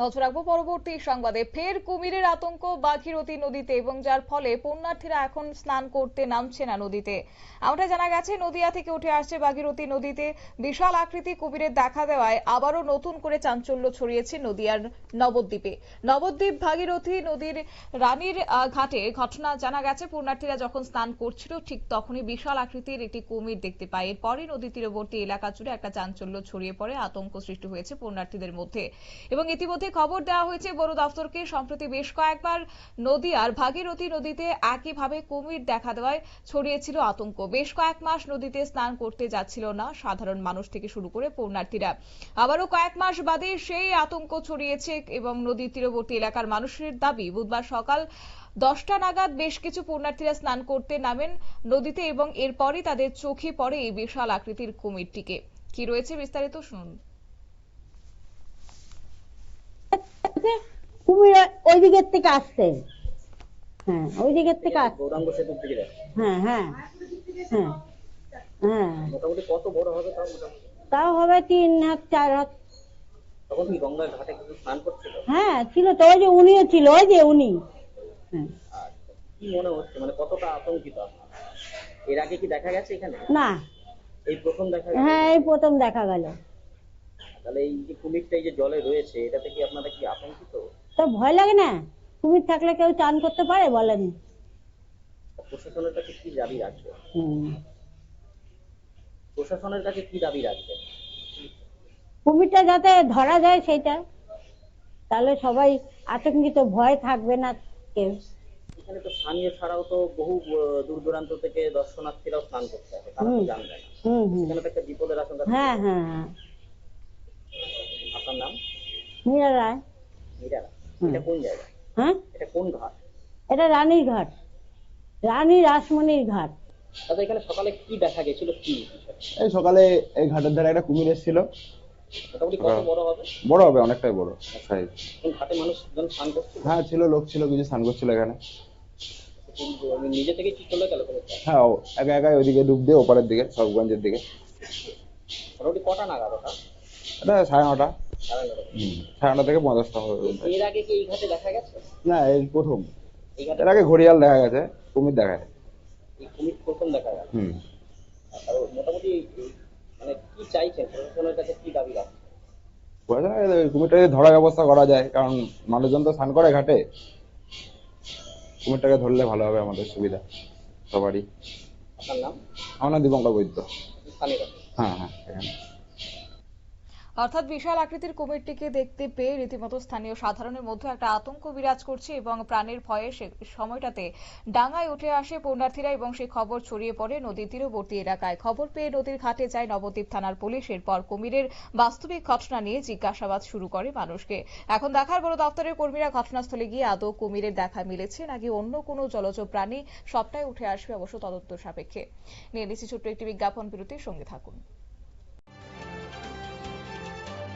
নজর রাখব পরবর্তী সংবাদে। ফের কুমিরের আতঙ্ক বাঘিরথী নদীতে এবং যার ফলে পুণ্যার্থীরা এখন স্নান করতে নামছে না নদীতে। আমরা জানা গেছে, নদিয়া থেকে উঠে আসছে বাগীরথী নদীতে। বিশাল আকৃতি কুমিরের দেখা দেওয়ায় আবারও নতুন করে চাঞ্চল্য ছড়িয়েছে নদিয়ার নবদ্বীপে। নবদ্বীপ ভাগীরথী নদীর রানীর ঘাটে ঘটনা জানা গেছে, পুণ্যার্থীরা যখন স্নান করছিল ঠিক তখনই বিশাল আকৃতির একটি কুমির দেখতে পায়। এরপরই নদী তীরবর্তী এলাকা জুড়ে একটা চাঞ্চল্য ছড়িয়ে পড়ে, আতঙ্ক সৃষ্টি হয়েছে পুণ্যার্থীদের মধ্যে। এবং ইতিমধ্যে খবর দেওয়া হয়েছে বন দপ্তরকে সম্প্রতি বেশ কয়েকবার নদীয়ার ভাগীরথী নদীতে একইভাবে কুমির দেখা দেওয়ায় ছড়িয়েছিল আতঙ্ক। বেশ কয়েক মাস নদীতে স্নান করতে যাচ্ছিল না সাধারণ মানুষ থেকে শুরু করে পুণ্যার্থীরা আবারও কয়েক মাস বাদে সেই আতঙ্ক ছড়িয়েছে এবং নদীর তীরবর্তী এলাকার মানুষের দাবি, বুধবার সকাল দশটা নাগাদ বেশ কিছু পুণ্যার্থীরা স্নান করতে নামেন নদীতে এবং এরপরই তাদের চোখে পড়ে এই বিশাল আকৃতির কুমিরটিকে। কি রয়েছে বিস্তারিত শুনুন। আছে, কুমির ওই দিকের থেকে আসছে। হ্যাঁ ওই দিকের থেকে আসছে হ্যাঁ হ্যাঁ হ্যাঁ হ্যাঁ। কত বড় হবে তাও তাও হবে তিন হাত চার হাত। তখন কি গঙ্গার ঘাটে কিছু স্নান করছিল? হ্যাঁ ছিল তো ওই যে উনিও ছিল ওই যে উনি। হ্যাঁ। আচ্ছা কি মনে হচ্ছে? মানে কতটা আতঙ্কিত এর আগে কি দেখা গেছে এখানে? না। এই প্রথম দেখা হ্যাঁ এই প্রথম দেখা গেল। তাহলে এই যে কুমিরটা এই যে জলে রয়েছে এটাতে কি আপনারা কি আতঙ্কিত? তো ভয় লাগে না। কুমির থাকলে কেউ চান করতে পারে বলেন। প্রশাসনের কাছে কি দাবি রাখবে? প্রশাসনের কাছে কি দাবি রাখবে? কুমিরটা যাতে ধরা যায় সেটা। তাহলে সবাই আতঙ্কিত ভয় থাকবে না কেউ। এখানে তো স্থানীয় ছাড়াও তো বহু দূর দূরান্ত থেকে দর্শনার্থীরাও স্নান করতে আসে তারা তো জানবে না এখানে তো একটা বিপদের আশঙ্কা হ্যাঁ হ্যাঁ হ্যাঁ। মীরা রায় মীরা এটা কোন জায়গা? হ্যাঁ? এটা কোন ঘাট? এটা রানীর ঘাট। রানী রাসমণির ঘাট। দাদা এখানে সকালে কি দেখা গেছিল? কি এই সকালে এই ঘাটের ধারে একটা কুমির এসেছিল। বড় হবে? অনেকটাই বড় সাইজ ঘাটে মানুষজন স্নান করছিল? হ্যাঁ ছিল লোক ছিল কিছু স্নান করছিল এখানে। নিজে থেকে কি চলে গেল হ্যাঁ একা একাই ওইদিকে ডুব দিয়ে ওপারের দিকে সবগঞ্জের দিকে। মোটামুটি কটা নাগাদ ওটা? এটা সাড়ে নটা। সাড়ে নটা। নটা থেকে পঞ্চাশটা হবে এর আগে কি এই ঘাটে দেখা গেছে? না এই প্রথম। এর আগে ঘড়িয়াল দেখা গেছে কুমির দেখা এই কুমির প্রথম দেখা গেল হুম। মোটামুটি মানে কি চাইছেন? প্রশাসনের কাছে কি দাবি রাখছেন? বোঝা যায় ওই কুমিরটা যদি ধরার ব্যবস্থা করা যায় কারণ মানুষজন তো স্নান করে ঘাটে কুমিরটাকে ধরলে ভালো হবে আমাদের সুবিধা সবারই। আমার নাম দীপঙ্কর বৈদ্য। হ্যাঁ হ্যাঁ অর্থাৎ বিশাল আকৃতির কুমিরটিকে দেখতে পেয়ে রীতিমতো স্থানীয় সাধারণের মধ্যে একটা আতঙ্ক বিরাজ করছে এবং প্রাণের ভয়ে সে সময়টাতে ডাঙায় উঠে আসে পুণ্যার্থীরা এবং সেই খবর ছড়িয়ে পড়ে নদীর তীরবর্তী এলাকায়। খবর পেয়ে নদীর ঘাটে যায় নবদ্বীপ থানার পুলিশ। এরপর কুমিরের বাস্তবিক ঘটনা নিয়ে জিজ্ঞাসাবাদ শুরু করে মানুষকে। এখন দেখার বড় দপ্তরের কর্মীরা ঘটনাস্থলে গিয়ে আদৌ কুমিরের দেখা মিলেছে নাকি অন্য কোনো জলজ প্রাণী সবটাই উঠে আসবে অবশ্য তদন্ত সাপেক্ষে। নিয়ে নিচ্ছি ছোট্ট একটি বিজ্ঞাপন বিরতির সঙ্গে থাকুন।